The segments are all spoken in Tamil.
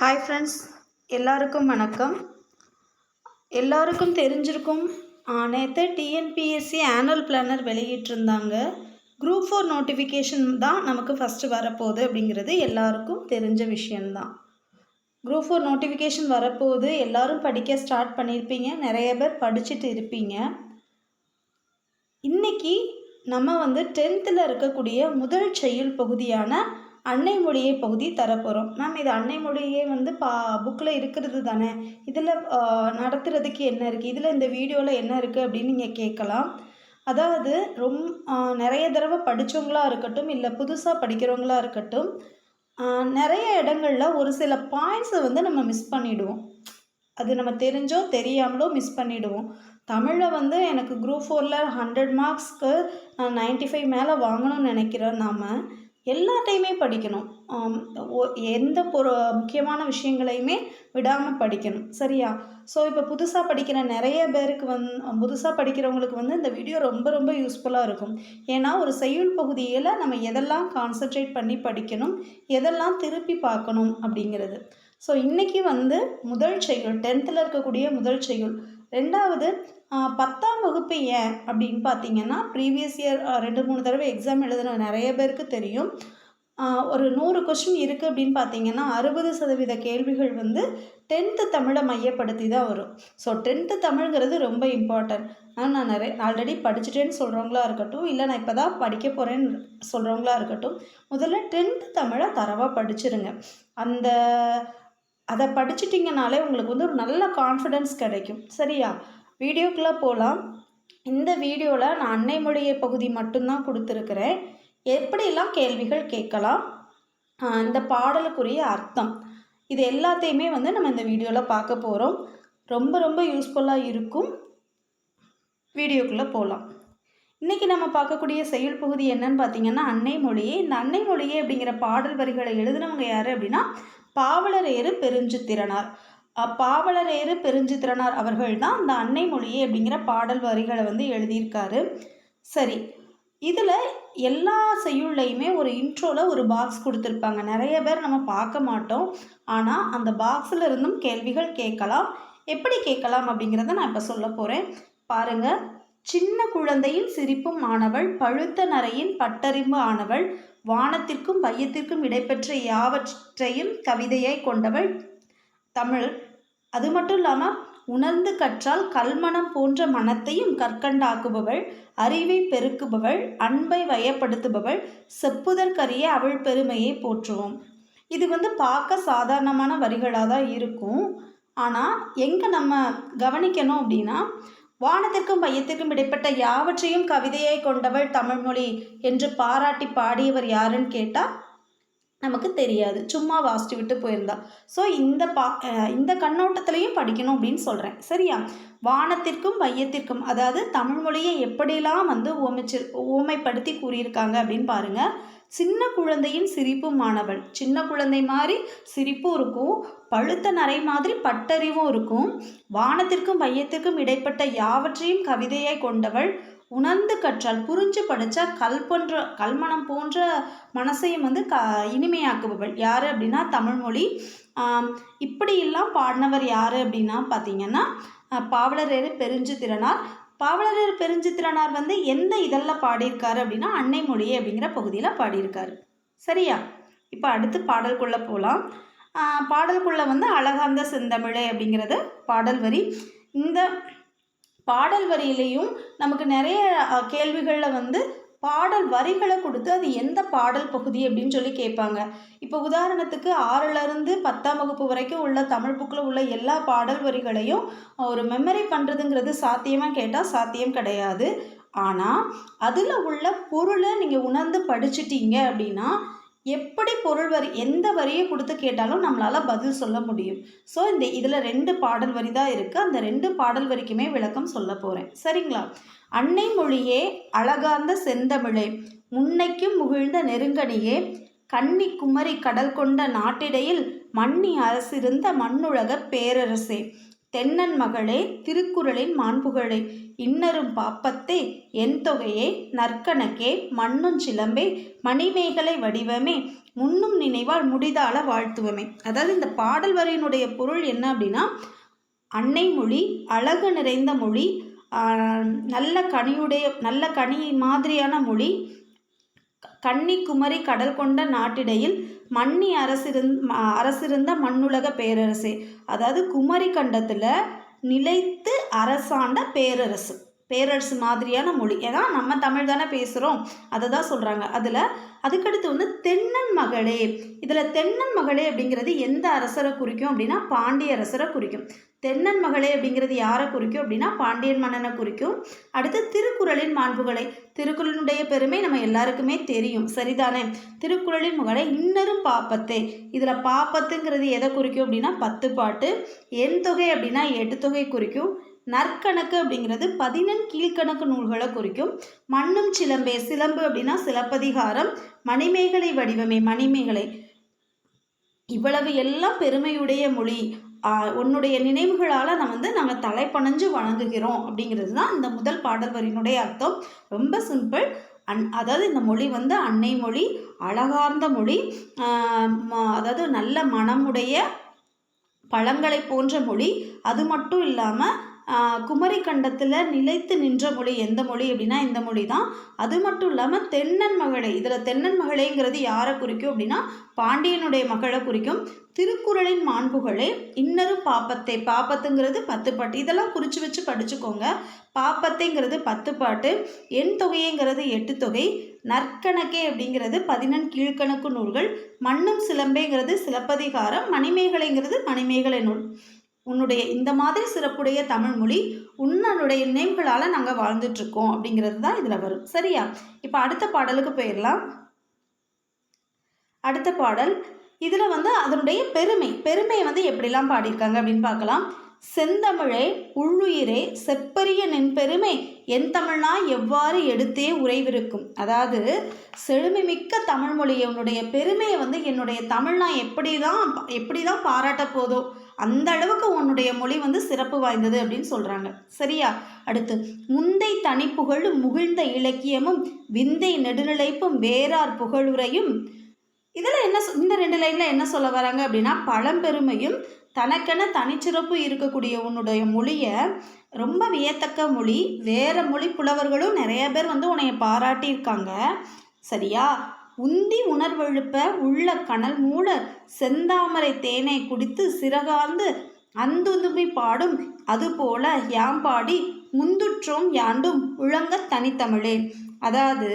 ஹாய் ஃப்ரெண்ட்ஸ் எல்லாருக்கும் வணக்கம். எல்லாருக்கும் தெரிஞ்சிருக்கும் நேற்று டிஎன்பிஎஸ்சி ஆனுவல் பிளானர் வெளியிட்டிருந்தாங்க. குரூப் ஃபோர் நோட்டிஃபிகேஷன் தான் நமக்கு ஃபஸ்ட்டு வரப்போகுது அப்படிங்கிறது எல்லாருக்கும் தெரிஞ்ச விஷயந்தான் குரூப் ஃபோர் நோட்டிஃபிகேஷன் வரப்போகுது எல்லோரும் படிக்க ஸ்டார்ட் பண்ணியிருப்பீங்க நிறைய பேர் படிச்சுட்டு இருப்பீங்க. இன்னைக்கு நம்ம வந்து டென்த்தில் இருக்கக்கூடிய முதல் செயல் பகுதியான அன்னை மொழியை பகுதி தரப்போகிறோம் மேம் இது அன்னை மொழியே வந்து பா புக்கில் இருக்கிறது தானே? இதில் நடத்துறதுக்கு என்ன இருக்குது இதில் இந்த வீடியோவில் என்ன இருக்குது அப்படின்னு நீங்கள் கேட்கலாம். அதாவது ரொம் நிறைய தடவை படித்தவங்களா இருக்கட்டும் இல்லை புதுசாக படிக்கிறவங்களா இருக்கட்டும் நிறைய இடங்களில் ஒரு சில பாயிண்ட்ஸை வந்து நம்ம மிஸ் பண்ணிவிடுவோம் அது நம்ம தெரிஞ்சோ தெரியாமலோ மிஸ் பண்ணிவிடுவோம் தமிழில் வந்து எனக்கு குரூப் ஃபோரில் ஹண்ட்ரட் மார்க்ஸ்க்கு நான் நைன்ட்டி ஃபைவ் மேலே வாங்கணும்னு நினைக்கிறோம் நாம். எல்லாத்தையுமே படிக்கணும். எந்த பொரு முக்கியமான விஷயங்களையுமே விடாமல் படிக்கணும். சரியா? ஸோ இப்போ புதுசாக படிக்கிற நிறைய பேருக்கு வந் புதுசாக படிக்கிறவங்களுக்கு வந்து இந்த வீடியோ ரொம்ப ரொம்ப யூஸ்ஃபுல்லாக இருக்கும். ஏன்னா ஒரு செய்யுள் பகுதியில் நம்ம எதெல்லாம் கான்சென்ட்ரேட் பண்ணி படிக்கணும் எதெல்லாம் திருப்பி பார்க்கணும் அப்படிங்கிறது. ஸோ இன்றைக்கி வந்து முதல் செய்யுள் டென்த்தில் இருக்கக்கூடிய முதல் செய்யுள் ரெண்டாவது பத்தாம் வகுப்பு ஏன் அப்படின்னு பார்த்தீங்கன்னா ப்ரீவியஸ் இயர் ரெண்டு மூணு தடவை எக்ஸாம் எழுதுன நிறைய பேருக்கு தெரியும். ஒரு நூறு கொஷின் இருக்குது அப்படின்னு பார்த்தீங்கன்னா அறுபது சதவீத கேள்விகள் வந்து டென்த்து தமிழை மையப்படுத்தி தான் வரும். ஸோ டென்த்து தமிழ்ங்கிறது ரொம்ப இம்பார்ட்டன்ட் நான் நிறைய ஆல்ரெடி படிச்சுட்டேன்னு சொல்கிறவங்களா இருக்கட்டும் இல்லை நான் இப்போ தான் படிக்க போகிறேன்னு சொல்கிறவங்களா இருக்கட்டும் முதல்ல டென்த்து தமிழை தரவாக படிச்சிருங்க. அந்த அதை படிச்சிட்டிங்கனாலே உங்களுக்கு வந்து ஒரு நல்ல கான்ஃபிடென்ஸ் கிடைக்கும். சரியா? வீடியோக்குள்ளே போகலாம் இந்த வீடியோவில் நான் அன்னை மொழியை பகுதி மட்டும்தான் கொடுத்துருக்குறேன். எப்படிலாம் கேள்விகள் கேட்கலாம்? இந்த பாடலுக்குரிய அர்த்தம். இது எல்லாத்தையுமே வந்து நம்ம இந்த வீடியோவில் பார்க்க போகிறோம் ரொம்ப ரொம்ப யூஸ்ஃபுல்லாக இருக்கும். வீடியோக்குள்ளே போகலாம் இன்றைக்கி நம்ம பார்க்கக்கூடிய செயல் பகுதி என்னன்னு பார்த்தீங்கன்னா அன்னை மொழியே இந்த அன்னை மொழியே அப்படிங்கிற பாடல் வரிகளை எழுதினவங்க யார் அப்படின்னா பாவலரேறு பெருஞ்சுத்திறனார். பாவலரேறு பெருஞ்சித்திரனார் அவர்கள் தான் அந்த அன்னை மொழியே அப்படிங்கிற பாடல் வரிகளை வந்து எழுதியிருக்காரு. சரி இதில் எல்லா செய்யுள்ளையுமே ஒரு இன்ட்ரோவில் ஒரு பாக்ஸ் கொடுத்துருப்பாங்க. நிறைய பேர் நம்ம பார்க்க மாட்டோம். ஆனால் அந்த பாக்ஸில் இருந்தும் கேள்விகள் கேட்கலாம். எப்படி கேட்கலாம் அப்படிங்கிறத நான் இப்போ சொல்ல போகிறேன் பாருங்கள் சின்ன குழந்தையின் சிரிப்பும் ஆனவள் பழுத்த நரையின் பட்டறிம்பு ஆனவள் வானத்திற்கும் பையத்திற்கும் இடைப்பெற்ற யாவற்றையும் கவிதையாய் கொண்டவள். தமிழ் அது மட்டும் இல்லாமல் உணர்ந்து கற்றால் கல்மணம் போன்ற மனத்தையும் கற்கண்டாக்குபவள் அறிவை பெருக்குபவள் அன்பை வயப்படுத்துபவள் செப்புதற்கரிய அவள் பெருமையை போற்றுவோம். இது வந்து பார்க்க சாதாரணமான வரிகளாக தான் இருக்கும். ஆனால் எங்கே நம்ம கவனிக்கணும் அப்படின்னா வானத்திற்கும் பையத்திற்கும் இடைப்பட்ட யாவற்றையும் கவிதையை கொண்டவள் தமிழ்மொழி என்று பாராட்டி பாடியவர் யாருன்னு கேட்டால் நமக்கு தெரியாது. சும்மா வாசிச்சு விட்டு போயிருந்தா. ஸோ இந்த பா இந்த கண்ணோட்டத்திலையும் படிக்கணும் அப்படின்னு சொல்கிறேன் சரியா? வானத்திற்கும் மையத்திற்கும் அதாவது தமிழ் மொழியை எப்படிலாம் வந்து ஓமைச்சு ஓமைப்படுத்தி கூறியிருக்காங்க அப்படின்னு பாருங்கள் சின்ன குழந்தையின் சிரிப்பு மாணவள். சின்ன குழந்தை மாதிரி சிரிப்பும் இருக்கும். பழுத்த நரை மாதிரி பட்டறிவும் இருக்கும். வானத்திற்கும் மையத்திற்கும் இடைப்பட்ட யாவற்றையும் கவிதையாய் கொண்டவள். உணர்ந்து கற்றால் புரிஞ்சு படித்தா கல் போன்ற கல்மணம் போன்ற மனசையும் வந்து க இனிமையாக்குபவள். யார் அப்படின்னா தமிழ்மொழி இப்படியெல்லாம் பாடினவர் யார் அப்படின்னா பார்த்தீங்கன்னா பாவலரேறு பெருஞ்சு திறனார் பாவலரேறு பெருஞ்சு திறனார் வந்து எந்த இதழில் பாடியிருக்காரு அப்படின்னா அன்னை மொழி அப்படிங்கிற பகுதியில் பாடியிருக்காரு. சரியா? இப்போ அடுத்து பாடல்குள்ளே போகலாம் பாடல்குள்ளே வந்து அழகாந்த செந்தமிழே அப்படிங்கிறது பாடல் வரி. இந்த பாடல் வரியிலையும் நமக்கு நிறைய கேள்விகளில் வந்து பாடல் வரிகளை கொடுத்து அது எந்த பாடல் பகுதி அப்படின்னு சொல்லி கேட்பாங்க. இப்போ உதாரணத்துக்கு ஆறுலேருந்து பத்தாம் வகுப்பு வரைக்கும் உள்ள தமிழ் புக்கில் உள்ள எல்லா பாடல் வரிகளையும் ஒரு மெமரி பண்ணுறதுங்கிறது சாத்தியமாக கேட்டால் சாத்தியம் கிடையாது. ஆனால் அதில் உள்ள பொருளை நீங்கள் உணர்ந்து படிச்சிட்டீங்க அப்படின்னா எப்படி பொருள் வரி எந்த வரியை கொடுத்து கேட்டாலும் நம்மளால் பதில் சொல்ல முடியும். ஸோ இந்த இதில் ரெண்டு பாடல் வரி தான் இருக்குது அந்த ரெண்டு பாடல் வரிக்குமே விளக்கம் சொல்ல போகிறேன் சரிங்களா? அன்னை மொழியே அழகார்ந்த செந்தமிழே முன்னைக்கும் முகிழ்ந்த நெருங்கனியே கன்னி குமரி கடல் கொண்ட நாட்டிடையில் மன்னி அரசிருந்த மண்ணுலக பேரரசே. தென்னன் மகளே திருக்குறளின் மாண்புகளே. இன்னரும் பாப்பத்தே என் தொகையே நற்கணக்கே மண்ணும் சிலம்பே மணிமேகலை வடிவமே முன்னும் நினைவால் முடிதால வாழ்த்துவமே. அதாவது இந்த பாடல் வரியினுடைய பொருள் என்ன அப்படின்னா அன்னை மொழி அழகு நிறைந்த மொழி நல்ல கனியுடைய நல்ல கனி மாதிரியான மொழி கன்னிக்குமரி கடல் கொண்ட நாட்டிடையில் மன்னி அரசிருந் அரசிருந்த மண்ணுலக பேரரசே. அதாவது குமரி கண்டத்தில் நிலைத்து அரசாண்ட பேரரசு. பேரரசு மாதிரியான மொழி. ஏன்னா நம்ம தமிழ் தானே பேசுகிறோம் அதை தான் சொல்கிறாங்க அதில் அதுக்கடுத்து வந்து தென்னன் மகளே. இதில் தென்னன் மகளே அப்படிங்கிறது எந்த அரசரை குறிக்கும் அப்படின்னா பாண்டிய அரசரை குறிக்கும். தென்னன் மகளே அப்படிங்கிறது யாரை குறிக்கும் அப்படின்னா பாண்டியன் மன்னனை குறிக்கும். அடுத்து திருக்குறளின் மாண்புகளை. திருக்குறளினுடைய பெருமை நம்ம எல்லாருக்குமே தெரியும். சரிதானே? திருக்குறளின் மகளை இன்னரும் பாப்பத்தே. இதில் பாப்பத்துங்கிறது எதை குறிக்கும் அப்படின்னா பத்து பாட்டு எண் தொகை அப்படின்னா எட்டு தொகை குறிக்கும். நற்கணக்கு அப்படிங்கிறது பதினெண் கீழ்க்கணக்கு நூல்களை குறிக்கும். மண்ணும் சிலம்பே சிலம்பு அப்படின்னா சிலப்பதிகாரம். மணிமேகலை வடிவமே மணிமேகலை. இவ்வளவு எல்லாம் பெருமையுடைய மொழி. உன்னுடைய நினைவுகளால் நான் வந்து நாங்கள் தலைப்பணஞ்சு வணங்குகிறோம் அப்படிங்கிறது தான் இந்த முதல் பாடல் வரியினுடைய அர்த்தம். ரொம்ப சிம்பிள். அன் அதாவது இந்த மொழி வந்து அன்னை மொழி அழகார்ந்த மொழி. ம- அதாவது நல்ல மனமுடைய பழங்களை போன்ற மொழி. அது மட்டும் இல்லாமல் குமரி கண்டத்தில் நிலைத்து நின்ற மொழி எந்த மொழி அப்படின்னா இந்த மொழி தான் அது மட்டும் இல்லாமல் தென்னன் மகளை இதில் தென்னன் மகளைங்கிறது யாரை குறிக்கும் அப்படின்னா பாண்டியனுடைய மகளை குறிக்கும். திருக்குறளின் மாண்புகளே இன்னரும் பாப்பத்தை பாப்பத்துங்கிறது பத்து பாட்டு. இதெல்லாம் குறித்து வச்சு படிச்சுக்கோங்க. பாப்பத்தைங்கிறது பத்து பாட்டு எண் தொகையைங்கிறது எட்டு தொகை நற்கணக்கே அப்படிங்கிறது பதினெண் கீழ்க்கணக்கு நூல்கள் மண்ணும் சிலம்பேங்கிறது சிலப்பதிகாரம் மணிமேகலைங்கிறது மணிமேகலை நூல். உன்னுடைய இந்த மாதிரி சிறப்புடைய தமிழ் மொழி உன்னுடைய நினைவுகளால் நாங்கள் வாழ்ந்துட்டுருக்கோம் அப்படிங்கிறது தான் இதில் வரும். சரியா? இப்போ அடுத்த பாடலுக்கு போயிடலாம். அடுத்த பாடல். இதில் வந்து அதனுடைய பெருமை. பெருமையை வந்து எப்படிலாம் பாடியிருக்காங்க அப்படின்னு பார்க்கலாம். செந்தமிழே உள்ளுயிரே செப்பரிய நின் பெருமை என் தமிழ்னா எவ்வாறு எடுத்தே உறைவிருக்கும்? அதாவது செழுமை மிக்க தமிழ் மொழியை உன்னுடைய பெருமையை வந்து என்னுடைய தமிழ்னா எப்படி தான் எப்படி தான் பாராட்ட போதோ அந்த அளவுக்கு உன்னுடைய மொழி வந்து சிறப்பு வாய்ந்தது அப்படின்னு சொல்கிறாங்க சரியா? அடுத்து முந்தை தனிப்புகழும் முகிழ்ந்த இலக்கியமும் விந்தை நெடுநிலைப்பும் வேறார் புகழுரையும் இதில் என்ன இந்த ரெண்டு லைனில் என்ன சொல்ல வராங்க அப்படின்னா பழம்பெருமையும் தனக்கென தனிச்சிறப்பு இருக்கக்கூடிய உன்னுடைய மொழியை ரொம்ப வியத்தக்க மொழி வேறு மொழி புலவர்களும் நிறைய பேர் வந்து உன்னைய பாராட்டியிருக்காங்க. சரியா? உந்தி உணர்வெழுப்ப உள்ள கனல் மூட செந்தாமரை தேனை குடித்து சிறகார்ந்து அந்துதுமி பாடும். அதுபோல யாம் பாடி முந்துற்றோம் யாண்டும் உழங்க தனித்தமிழே. அதாவது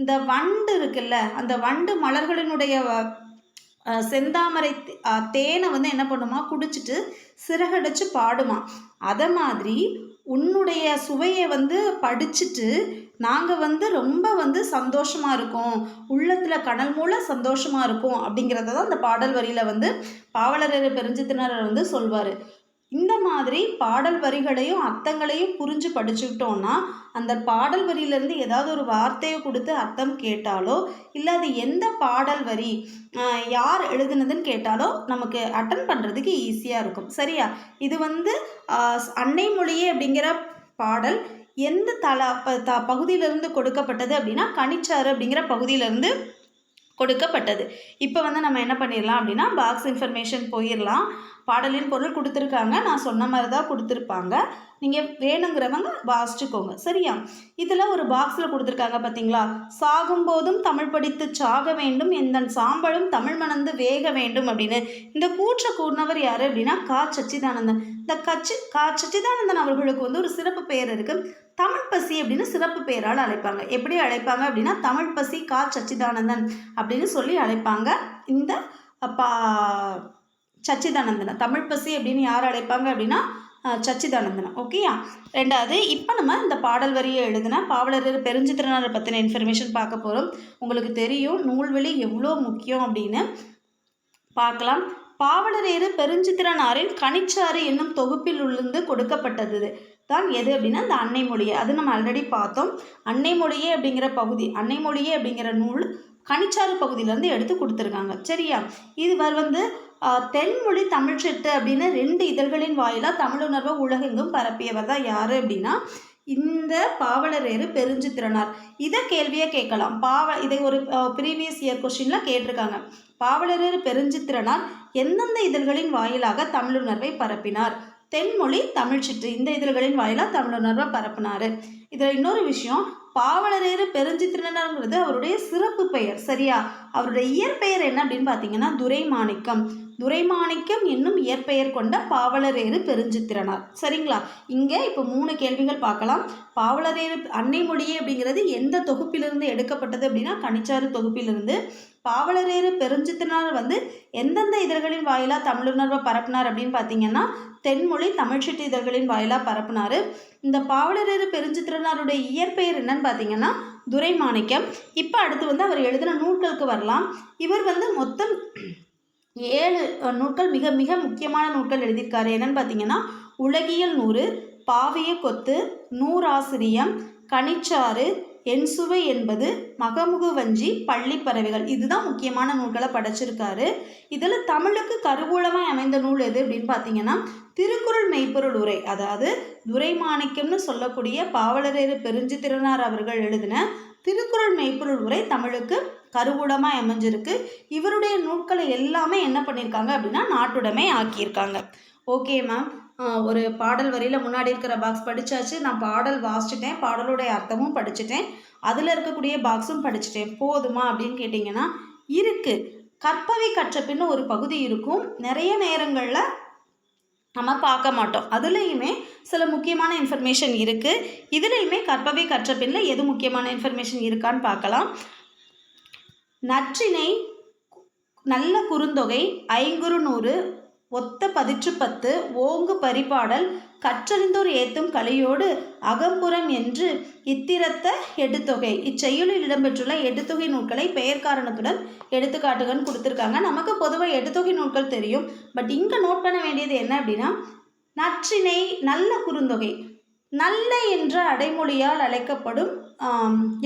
இந்த வண்டு இருக்குல்ல அந்த வண்டு மலர்களினுடைய செந்தாமரை தேனை வந்து என்ன பண்ணுமா? குடிச்சிட்டு சிறகடிச்சு பாடுமா. அதை மாதிரி உன்னுடைய சுவையை வந்து படிச்சுட்டு நாங்கள் வந்து ரொம்ப வந்து சந்தோஷமாக இருக்கோம். உள்ளத்தில் கடல் மூல சந்தோஷமாக இருக்கும் அப்படிங்கிறத தான் அந்த பாடல் வரியில் வந்து பாவலரர் பெருஞ்சித்தினர் வந்து சொல்வார். இந்த மாதிரி பாடல் வரிகளையும் அர்த்தங்களையும் புரிஞ்சு படிச்சுக்கிட்டோன்னா அந்த பாடல் வரியிலேருந்து ஏதாவது ஒரு வார்த்தையை கொடுத்து அர்த்தம் கேட்டாலோ இல்லை அது எந்த பாடல் வரி யார் எழுதுனதுன்னு கேட்டாலோ நமக்கு அட்டன் பண்ணுறதுக்கு ஈஸியாக இருக்கும். சரியா? இது வந்து அன்னை மொழியே அப்படிங்கிற பாடல் எந்த தலா ப த பகுதியிலிருந்து கொடுக்கப்பட்டது அப்படின்னா கனிச்சாறு அப்படிங்கிற பகுதியிலிருந்து கொடுக்கப்பட்டது. இப்போ வந்து நம்ம என்ன பண்ணிடலாம் அப்படின்னா பாக்ஸ் இன்ஃபர்மேஷன் போயிடலாம் பாடலின் பொருள் கொடுத்துருக்காங்க. நான் சொன்ன மாதிரி தான் கொடுத்துருப்பாங்க. நீங்கள் வேணுங்கிறவங்க வாசிச்சுக்கோங்க. சரியா? இதில் ஒரு பாக்ஸில் கொடுத்துருக்காங்க பார்த்தீங்களா சாகும்போதும் தமிழ் படித்து சாக வேண்டும். எந்தன் சாம்பலும் தமிழ் மணந்து வேக வேண்டும் அப்படின்னு. இந்த கூற்ற கூறினவர் யார் அப்படின்னா கா. சச்சிதானந்தன். இந்த கச்சி கா. சச்சிதானந்தன் அவர்களுக்கு வந்து ஒரு சிறப்பு பெயர் இருக்குது தமிழ் பசி அப்படின்னு சிறப்பு பெயரால் அழைப்பாங்க. எப்படி அழைப்பாங்க அப்படின்னா தமிழ் பசி கா சச்சிதானந்தன் அப்படின்னு சொல்லி அழைப்பாங்க. இந்த பா சச்சிதானந்தனை. தமிழ் பசி அப்படின்னு யார் அழைப்பாங்க அப்படின்னா அஹ், சச்சிதானந்தனை. ஓகேயா ரெண்டாவது இப்போ நம்ம இந்த பாடல் வரியை எழுதின பாவலர் பெருஞ்சித்திரனாரை பற்றின இன்ஃபர்மேஷன் பார்க்க போகிறோம் உங்களுக்கு தெரியும் நூல்வெளி எவ்வளோ முக்கியம் அப்படின்னு பார்க்கலாம். பாவலரேறு பெருஞ்சித்திரனாரின் கனிச்சாறு என்னும் தொகுப்பில் உள்ளிருந்து கொடுக்கப்பட்டது. தான் எது அப்படின்னா அந்த அன்னை மொழியை. அது நம்ம ஆல்ரெடி பார்த்தோம். அன்னை மொழியே அப்படிங்கிற பகுதி அன்னை மொழியே அப்படிங்கிற நூல் கனிச்சாறு பகுதியிலேருந்து எடுத்து கொடுத்துருக்காங்க. சரியா? இது வந்து தென்மொழி தென்மொழி சிட்டு அப்படின்னு ரெண்டு இதழ்களின் வாயிலாக தமிழுணர்வை உலகெங்கும் பரப்பியவர் தான் யார் அப்படின்னா இந்த பாவலரேறு பெருஞ்சித்திரனார். இதை கேள்வியை கேட்கலாம். பாவ இதை ஒரு ப்ரீவியஸ் இயர் கொஷின்லாம் கேட்டிருக்காங்க. பாவலரேறு பெருஞ்சித்திரனார் எந்தெந்த இதழ்களின் வாயிலாக தமிழுணர்வை பரப்பினார்? தென்மொழி தமிழ்ச்சிட்டு இந்த இதழ்களின் வாயிலாக தமிழுணர்வை பரப்பினார். இதில் இன்னொரு விஷயம் பாவலரேறு பெருஞ்சித்திரனர்ங்கிறது அவருடைய சிறப்பு பெயர். சரியா? அவருடைய இயற்பெயர் என்ன அப்படின்னு பார்த்தீங்கன்னா துரைமாணிக்கம். துரைமாணிக்கம் என்னும் இயற்பெயர் கொண்ட பாவலரேறு பெருஞ்சித்திரனார் சரிங்களா? இங்கே இப்போ மூணு கேள்விகள் பார்க்கலாம். பாவலரேறு அன்னை மொழியே அப்படிங்கிறது எந்த தொகுப்பிலிருந்து எடுக்கப்பட்டது அப்படின்னா கனிச்சாறு தொகுப்பிலிருந்து பாவலரேறு பெருஞ்சித்திரனார் வந்து எந்தெந்த இதழ்களின் வாயிலாக தமிழுணர்வை பரப்பினார் அப்படின்னு பார்த்தீங்கன்னா தென்மொழி தமிழ்ச்சிட்டு இதழ்களின் வாயிலாக பரப்பினார். இந்த பாவலரேறு பெருஞ்சித்திரனாருடைய இயற்பெயர் என்னன்னு பார்த்தீங்கன்னா துரை மாணிக்கம் இப்போ அடுத்து வந்து அவர் எழுதின நூல்களுக்கு வரலாம். இவர் வந்து மொத்தம் ஏழு நூல்கள் நூட்கள் மிக மிக முக்கியமான நூட்கள் எழுதியிருக்காரு. என்னன்னு பார்த்தீங்கன்னா உலகியல் நூறு பாவிய கொத்து நூறாசிரியம் கனிச்சாறு என்சுவை என்பது மகமுகு வஞ்சி பள்ளிப்பறவைகள் இதுதான் முக்கியமான நூல்களை படைச்சிருக்காரு. இதில் தமிழுக்கு கருவூலமாய் அமைந்த நூல் எது அப்படின்னு பார்த்தீங்கன்னா திருக்குறள் மெய்ப்பொருள் உரை. அதாவது துரைமாணிக்கம்னு சொல்லக்கூடிய பாவலரேறு பெருஞ்சித்திரனார் அவர்கள் எழுதின திருக்குறள் மெய்ப்பொருள் உரை தமிழுக்கு கருவூலமாக அமைஞ்சிருக்கு. இவருடைய நூல்களை எல்லாமே என்ன பண்ணியிருக்காங்க அப்படின்னா நாட்டுடைமை ஆக்கியிருக்காங்க. ஓகே மேம் ஒரு பாடல் வரியில் முன்னாடி இருக்கிற பாக்ஸ் படித்தாச்சு நான் பாடல் வாசிச்சிட்டேன். பாடலுடைய அர்த்தமும் படிச்சிட்டேன். அதில் இருக்கக்கூடிய பாக்ஸும் படிச்சிட்டேன். போதுமா அப்படின்னு கேட்டிங்கன்னா இருக்குது கற்பவை கற்றப்பின்னு ஒரு பகுதி இருக்கும். நிறைய நேரங்களில் நம்ம பார்க்க மாட்டோம். அதுலேயுமே சில முக்கியமான இன்ஃபர்மேஷன் இருக்குது இதுலேயுமே கற்பவை கற்ற எது முக்கியமான இன்ஃபர்மேஷன் இருக்கான்னு பார்க்கலாம். நற்றினை நல்ல குறுந்தொகை ஐங்குறு நூறு ஒத்த பதிற்று பத்து ஓங்கு பரிபாடல் கற்றறிந்தோர் ஏத்தும் கலையோடு அகம்புறம் என்று இத்திரத்த எடுத்தொகை. இச்செயலில் இடம்பெற்றுள்ள எடுத்தொகை நூல்களை பெயர் காரணத்துடன் எடுத்துக்காட்டுகன்னு கொடுத்துருக்காங்க. நமக்கு பொதுவாக எடுத்தொகை நூல்கள் தெரியும். பட் இங்கே நோட் பண்ண வேண்டியது என்ன அப்படின்னா நற்றினை நல்ல குறுந்தொகை. நல்ல என்ற அடைமொழியால் அழைக்கப்படும்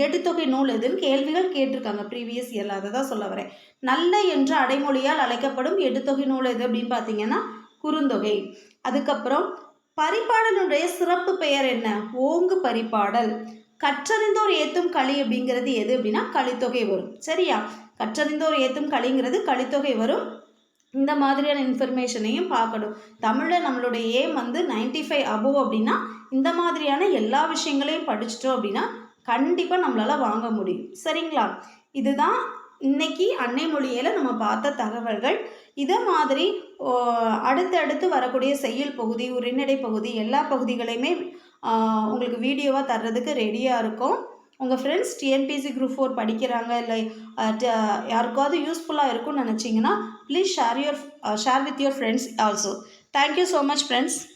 எட்டுத்தொகை எடுத்தொகை நூல் எதுன்னு கேள்விகள் கேட்டிருக்காங்க ப்ரீவியஸ் இயரில் அதை தான் சொல்ல வரேன். நல்ல என்ற அடைமொழியால் அழைக்கப்படும் எடுத்தொகை நூல் எது அப்படின்னு பார்த்தீங்கன்னா குறுந்தொகை. அதுக்கப்புறம் பரிபாடலுடைய சிறப்பு பெயர் என்ன? ஓங்கு பரிபாடல். கற்றறிந்தோர் ஏத்தும் களி அப்படிங்கிறது எது அப்படின்னா கலித்தொகை வரும். சரியா? கற்றறிந்தோர் ஏத்தும் களிங்கிறது கலித்தொகை வரும். இந்த மாதிரியான இன்ஃபர்மேஷனையும் பார்க்கணும். தமிழில் நம்மளுடைய ஏம் வந்து 95 ஃபைவ் அபோவ் அப்படின்னா இந்த மாதிரியான எல்லா விஷயங்களையும் படிச்சிட்டோம் அப்படின்னா கண்டிப்பாக நம்மளால் வாங்க முடியும். சரிங்களா? இதுதான் இன்னைக்கு அன்னை மொழியில் நம்ம பார்த்த தகவல்கள். இதை மாதிரி அடுத்தடுத்து வரக்கூடிய செய்யுள் பகுதி உரைநடை பகுதி எல்லா பகுதிகளையுமே உங்களுக்கு வீடியோவாக தர்றதுக்கு ரெடியாக இருக்கும். உங்கள் ஃப்ரெண்ட்ஸ் டிஎன்பிசி குரூப் ஃபோர் படிக்கிறாங்க இல்லை யாருக்காவது யூஸ்ஃபுல்லாக இருக்கும்னு நினச்சிங்கன்னா Please share, your, uh, share with your friends also. Thank you so much friends.